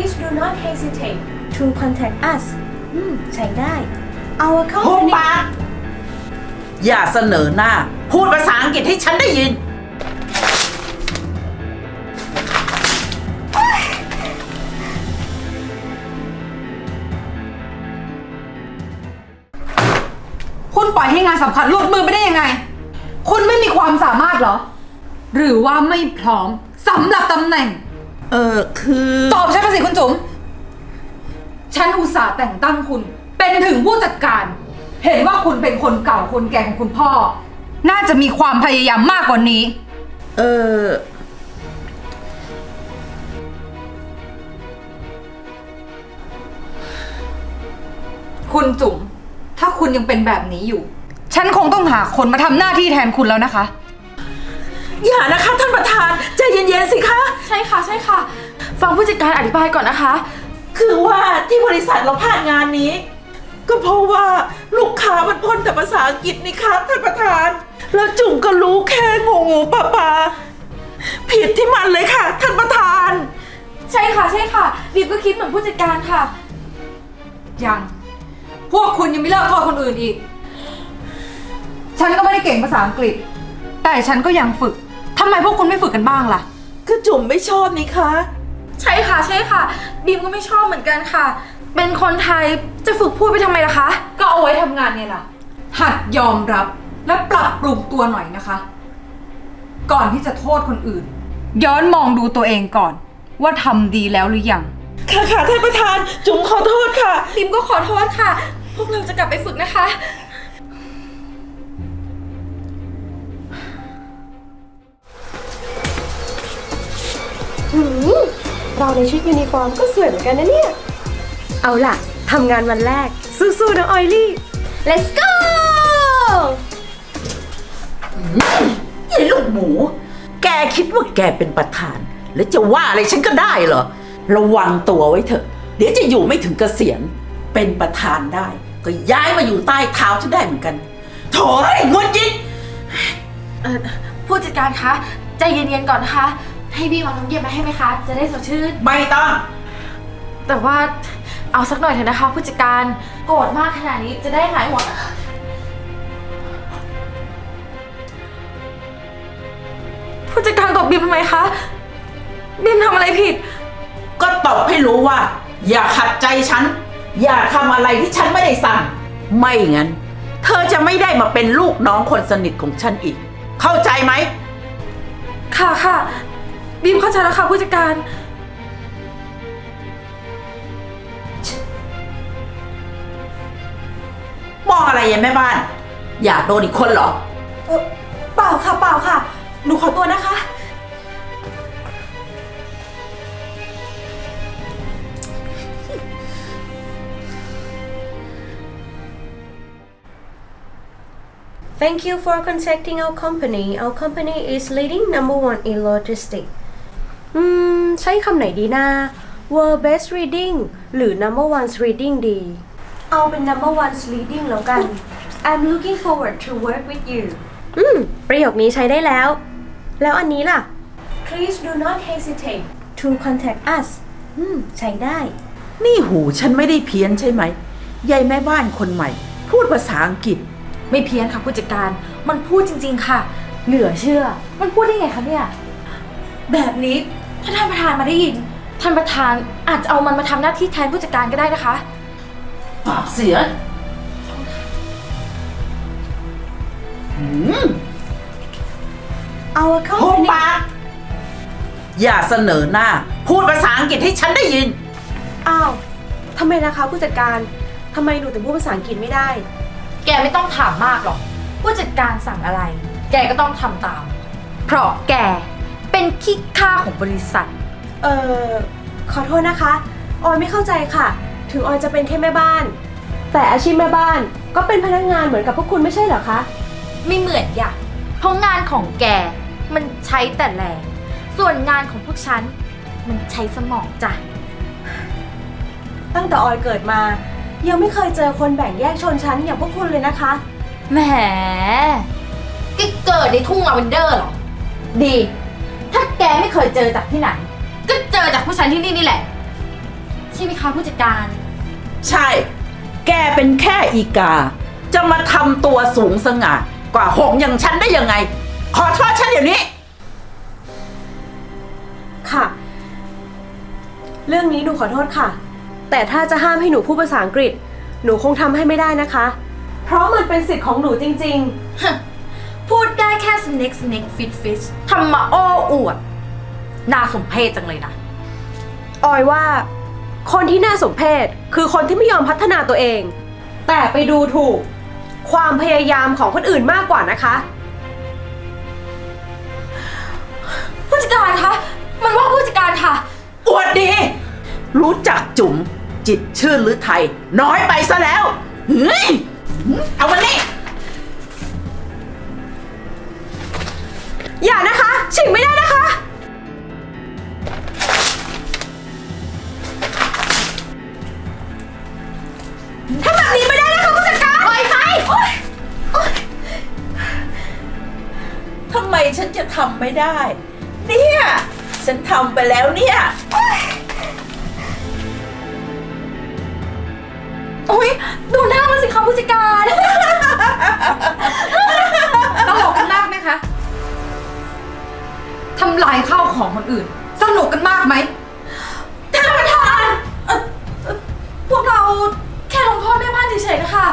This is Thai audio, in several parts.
Please do not hesitate to contact us อืมใช้ได้ Our หุบ company ปากอย่าเสนอหน้า พูดภาษาอังกฤษให้ฉันได้ยิน คุณปล่อยให้งานสำคัญหลุดมือไปได้ยังไง คุณไม่มีความสามารถเหรอ หรือว่าไม่พร้อมสำหรับตำแหน่ง เออคือตอบฉันมาสิคุณจุ๋ม ฉันอุตส่าห์แต่งตั้งคุณ เป็นถึงผู้จัดการ เห็นว่าคุณเป็นคนเก่าคนแก่ของคุณพ่อ น่าจะมีความพยายามมากกว่านี้ เออคุณจุ๋ม ถ้าคุณยังเป็นแบบนี้อยู่ ฉันคงต้องหาคนมาทำหน้าที่แทนคุณแล้วนะคะ อย่านะคะท่านประธานใจเย็นๆสิคะ ใช่ค่ะใช่ค่ะ ฟังผู้จัดการอธิบายก่อนนะคะ คือว่าที่บริษัทเราพลาดงานนี้ ก็เพราะว่าลูกค้ามันพ่นแต่ภาษาอังกฤษนี่ครับท่านประธาน แล้วจุ่มก็รู้แค่งงๆปะปาๆผิดที่มันเลยค่ะ ท่านประธาน ใช่ค่ะใช่ค่ะบีมก็คิดเหมือนผู้จัดการค่ะ ยัง พวกคุณยังไม่เลิกโทษคนอื่นอีก ฉันก็ไม่ได้เก่งภาษาอังกฤษ แต่ฉันก็ยังฝึก ทำไมพวกคุณไม่ฝึกกันบ้างล่ะก็จุ่มไม่ชอบนี่คะใช่ค่ะ ใช่ค่ะ บีมก็ไม่ชอบเหมือนกันค่ะ เป็นคนไทยจะฝึกพูดไปทำไมล่ะคะ ก็เอาไว้ทำงานไงล่ะ หัดยอมรับและปรับปรุงตัวหน่อยนะคะ ก่อนที่จะโทษคนอื่น ย้อนมองดูตัวเองก่อน ว่าทำดีแล้วหรือยัง ค่ะค่ะท่านประธาน จุ๋มขอโทษค่ะ บีมก็ขอโทษค่ะ พวกเราจะกลับไปฝึกนะคะ หืมเราในชุดยูนิฟอร์มก็สวยเหมือนกันนะเนี่ย เอาล่ะ ทำงานวันแรก สู้ๆนะออยลี่ let's go ไอ้ลูกหมู แกคิดว่าแกเป็นประธาน แล้วจะว่าอะไรฉันก็ได้เหรอ ระวังตัวไว้เถอะ เดี๋ยวจะอยู่ไม่ถึงเกษียณ เป็นประธานได้ ก็ย้ายมาอยู่ใต้เท้าฉันได้เหมือนกัน โถ่ไอ้งดยิง เอ่อผู้จัดการคะ ใจเย็นๆก่อนนะคะ ให้บีมเอาน้ำเย็นมาให้ไหมคะ จะได้สดชื่น ไม่ต้อง แต่ว่าเอาสักหน่อยเถอะนะคะผู้จัดการโกรธมากขนาดนี้จะได้หายหัวงผู้จัดการตบบีมทำไมคะบีมทำอะไรผิด ก็ตบให้รู้ว่า อย่าขัดใจฉัน อย่าทำอะไรที่ฉันไม่ได้สั่ง ไม่งั้น เธอจะไม่ได้มาเป็นลูกน้องคนสนิทของฉันอีก เข้าใจไหม ค่ะค่ะ บีมเข้าใจแล้วค่ะผู้จัดการ มองอะไรยังแม่บ้าน อยากโดนอีกคนเหรอ เออเปล่าค่ะเปล่าค่ะ หนูขอตัวนะคะ Thank you for contacting our company. Our company is leading number one in logistics. อืม ใช้คำไหนดีนะ World best reading หรือ number one reading ดี เอาเป็น number one reading แล้วกัน I'm looking forward to work with you อืม ประโยคนี้ใช้ได้แล้ว แล้วอันนี้ล่ะ Please do not hesitate to contact us อืม ใช้ได้ นี่หูฉันไม่ได้เพี้ยนใช่ไหมยายแม่บ้านคนใหม่ พูดภาษาอังกฤษ ไม่เพี้ยนค่ะผู้จัดการ มันพูดจริง ๆ ค่ะ เหลือเชื่อ มันพูดได้ไงคะเนี่ย แบบนี้ ถ้าท่านประธานมาได้ยิน ท่านประธานอาจจะเอามันมาทำหน้าที่แทนผู้จัดการก็ได้นะคะ ปากเสียหืม Our หุบ company ปากอย่าเสนอหน้า พูดภาษาอังกฤษให้ฉันได้ยิน อ้าวทำไมนะคะผู้จัดการทำไมหนูถึงพูดภาษาอังกฤษไม่ได้ แกไม่ต้องถามมากหรอก ผู้จัดการสั่งอะไร แกก็ต้องทำตาม เพราะแก เป็นขี้ข้าของบริษัท เอ่อ ขอโทษนะคะ ออยไม่เข้าใจค่ะ ถึงออยจะเป็นแค่แม่บ้าน แต่อาชีพแม่บ้านก็เป็นพนักงานเหมือนกับพวกคุณไม่ใช่เหรอคะ ไม่เหมือนอย่างเพราะงานของแก มันใช้แต่แรง ส่วนงานของพวกฉัน มันใช้สมองจ้ะ ตั้งแต่ออยเกิดมา ยังไม่เคยเจอคนแบ่งแยกชนชั้นอย่างพวกคุณเลยนะคะ แหมแกเกิดในทุ่งลาเวนเดอร์เหรอ ดี ถ้าแกไม่เคยเจอจากที่ไหน ก็เจอจากผู้ชายที่นี่นี่แหละช่ไหมคะผู้จัดการ ใช่ แกเป็นแค่อีกา จะมาทำตัวสูงสง่ากว่าหงส์อย่างฉันได้ยังไง ขอโทษฉันเดี๋ยวนี้ ค่ะ เรื่องนี้หนูขอโทษค่ะ แต่ถ้าจะห้ามให้หนูพูดภาษาอังกฤษ หนูคงทำให้ไม่ได้นะคะ เพราะมันเป็นสิทธิ์ของหนูจริง พูดได้แค่ snake snake fit fish ทำมาโอ้อวดน่าสมเพชจังเลยนะๆออยว่า คนที่น่าสมเพชคือคนที่ไม่ยอมพัฒนาตัวเอง แต่ไปดูถูก ความพยายามของคนอื่นมากกว่านะคะ ผู้จัดการคะ มันว่าผู้จัดการค่ะ อวดดี รู้จักจุ๋มจิตรชื่นหรือไทย น้อยไปซะแล้วเฮ้ยเอาวันนี้ อย่านะคะ ฉิงไม่ได้นะคะ ถ้าแบบนี้ไม่ได้นะคะผู้จัดการปล่อยไปโอ๊ยทำไมฉันจะทำไม่ได้ เนี่ย ฉันทำไปแล้วเนี่ยอุ้ยดูหน้ามันสิคะผู้จัดการ ข้าวของคนอื่น สนุกกันมากไหมท่านประธานเอ่อเอ่อพวกเราแค่ลงโทษแม่บ้านเฉยๆนะคะ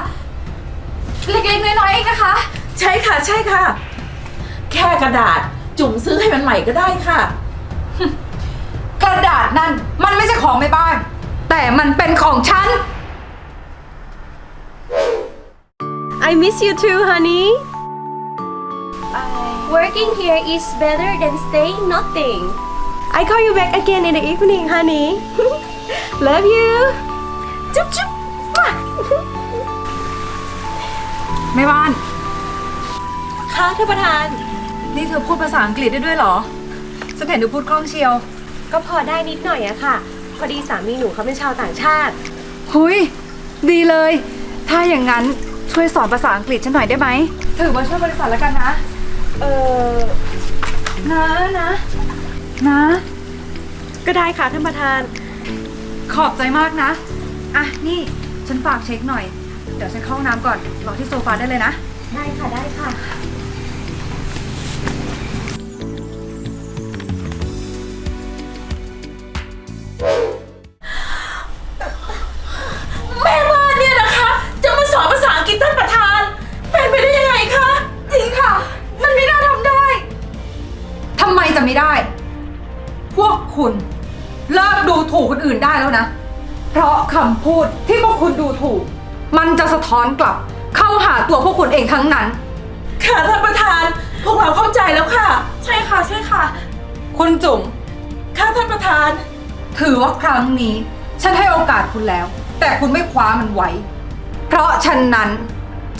เล็กๆน้อยๆเองนะคะ ใช่ค่ะ ใช่ค่ะ แค่กระดาษจุ๋มซื้อให้มันใหม่ก็ได้ค่ะ กระดาษนั่นมันไม่ใช่ของแม่บ้าน แต่มันเป็นของฉัน I miss you too honey Working here is better than staying nothing I call you back again in the evening honey Love you จุ๊บจุ๊บแม่บ้าน ค่ะท่านประธาน นี่เธอพูดภาษาอังกฤษได้ด้วยเหรอฉันเห็นเธอพูดคล่องเชียว ก็พอได้นิดหน่อยอะค่ะ พอดีสามีหนูเขาเป็นชาวต่างชาติ หุยดีเลย ถ้าอย่างนั้นช่วยสอนภาษาอังกฤษฉันหน่อยได้ไหม ถือว่าช่วยบริษัทแล้วกันนะ เออนะนะนะ ก็ได้ค่ะท่านประธาน ขอบใจมากนะ อะ นี่ฉันฝากเช็คหน่อย เดี๋ยวฉันเข้าห้องน้ำก่อน รอที่โซฟาได้เลยนะ ได้ค่ะได้ค่ะ คำพูดที่พวกคุณดูถูก มันจะสะท้อนกลับ เข้าหาตัวพวกคุณเองทั้งนั้น ค่ะท่านประธาน พวกเราเข้าใจแล้วค่ะ ใช่ค่ะใช่ค่ะ คุณจุ๋มค่ะท่านประธาน ถือว่าครั้งนี้ ฉันให้โอกาสคุณแล้ว แต่คุณไม่คว้ามันไว้ เพราะฉะนั้น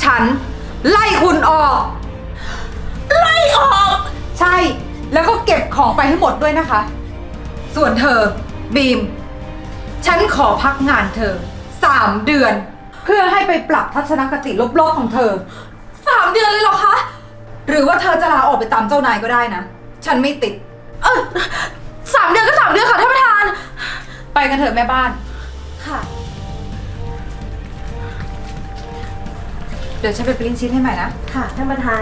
ฉันไล่คุณออก ไล่ออก ใช่ แล้วก็เก็บของไปให้หมดด้วยนะคะ ส่วนเธอบีม ฉันขอพักงานเธอสามเดือน เพื่อให้ไปปรับทัศนคติลบๆของเธอสามเดือนเลยเหรอคะ หรือว่าเธอจะลาออกไปตามเจ้านายก็ได้นะ ฉันไม่ติด เออสามเดือนก็สามเดือนค่ะท่านประธาน ไปกันเถอะแม่บ้าน ค่ะ เดี๋ยวฉันไปปริ้นชิ้นให้ใหม่นะ ค่ะท่านประธาน